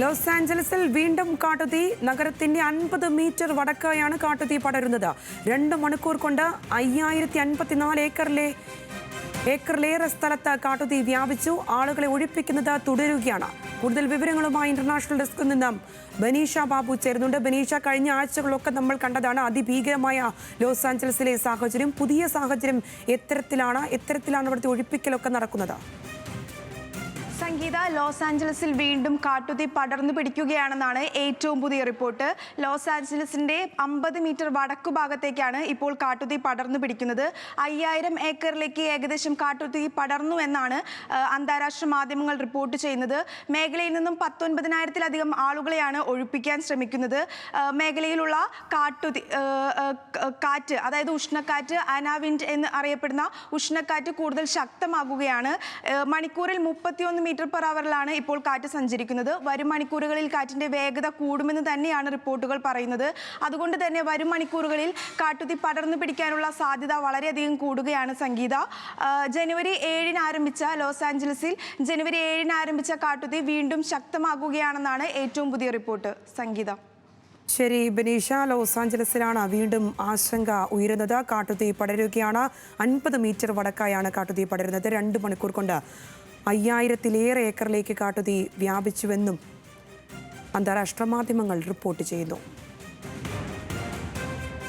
Loss ആഞ്ചലസിൽ വീണ്ടും കാട്ടുതീ നഗരത്തിന്റെ അൻപത് മീറ്റർ വടക്കായാണ് കാട്ടുതീ പടരുന്നത്. രണ്ട് മണിക്കൂർ കൊണ്ട് അയ്യായിരത്തി അൻപത്തിനാല് ഏക്കറിലെ ഏക്കറിലേറെ സ്ഥലത്ത് കാട്ടുതീ വ്യാപിച്ചു. ആളുകളെ ഒഴിപ്പിക്കുന്നത് തുടരുകയാണ്. കൂടുതൽ വിവരങ്ങളുമായി ഇന്റർനാഷണൽ ഡെസ്കിൽ നിന്നും ബനീഷ ബാബു ചേരുന്നുണ്ട്. ബനീഷ കഴിഞ്ഞ ആഴ്ചകളൊക്കെ നമ്മൾ കണ്ടതാണ് അതിഭീകരമായ ലോസ് ആഞ്ചലസിലെ സാഹചര്യം. പുതിയ സാഹചര്യം എത്തരത്തിലാണ് എത്തരത്തിലാണ് അവിടുത്തെ ഒഴിപ്പിക്കലൊക്കെ നടക്കുന്നത്. സംഗീത ലോസ് ആഞ്ചലസിൽ വീണ്ടും കാട്ടുതീ പടർന്നു പിടിക്കുകയാണെന്നാണ് ഏറ്റവും പുതിയ റിപ്പോർട്ട്. ലോസ് ആഞ്ചലസിന്റെ അമ്പത് മീറ്റർ വടക്കു ഭാഗത്തേക്കാണ് ഇപ്പോൾ കാട്ടുതീ പടർന്നു പിടിക്കുന്നത്. അയ്യായിരം ഏക്കറിലേക്ക് ഏകദേശം കാട്ടുതീ പടർന്നു എന്നാണ് അന്താരാഷ്ട്ര മാധ്യമങ്ങൾ റിപ്പോർട്ട് ചെയ്യുന്നത്. മേഖലയിൽ നിന്നും പത്തൊൻപതിനായിരത്തിലധികം ആളുകളെയാണ് ഒഴിപ്പിക്കാൻ ശ്രമിക്കുന്നത്. മേഖലയിലുള്ള കാട്ടുതീ കാറ്റ് അതായത് ഉഷ്ണക്കാറ്റ് അനാവിൻഡ് എന്ന് അറിയപ്പെടുന്ന ഉഷ്ണക്കാറ്റ് കൂടുതൽ ശക്തമാകുകയാണ്. മണിക്കൂറിൽ മുപ്പത്തിയൊന്ന് മീറ്റർ പെർ അവറിലാണ് ഇപ്പോൾ കാറ്റ് സഞ്ചരിക്കുന്നത്. വരും മണിക്കൂറുകളിൽ കാറ്റിന്റെ വേഗത കൂടുമെന്ന് തന്നെയാണ് റിപ്പോർട്ടുകൾ പറയുന്നത്. അതുകൊണ്ട് തന്നെ വരും മണിക്കൂറുകളിൽ കാട്ടുതി പടർന്നു പിടിക്കാനുള്ള സാധ്യത വളരെയധികം കൂടുകയാണ് സംഗീത. ജനുവരി ഏഴിന് ആരംഭിച്ച ലോസ് ആഞ്ചലസിൽ ജനുവരി ഏഴിന് ആരംഭിച്ച കാട്ടുതി വീണ്ടും ശക്തമാകുകയാണെന്നാണ് ഏറ്റവും പുതിയ റിപ്പോർട്ട്. സംഗീത. ശരി ബനീഷ ലോസ് ആഞ്ചലസിലാണ് വീണ്ടും ആശങ്ക ഉയരുന്നത്. കാട്ടുതീ പടരുകയാണ്. അൻപത് മീറ്റർ വടക്കായാണ് കാട്ടുതീ പടരുന്നത്. രണ്ട് മണിക്കൂർ കൊണ്ട് അയ്യായിരത്തിലേറെ ഏക്കറിലേക്ക് കാട്ടുതീ വ്യാപിച്ചുവെന്നും അന്താരാഷ്ട്ര മാധ്യമങ്ങൾ റിപ്പോർട്ട് ചെയ്യുന്നു.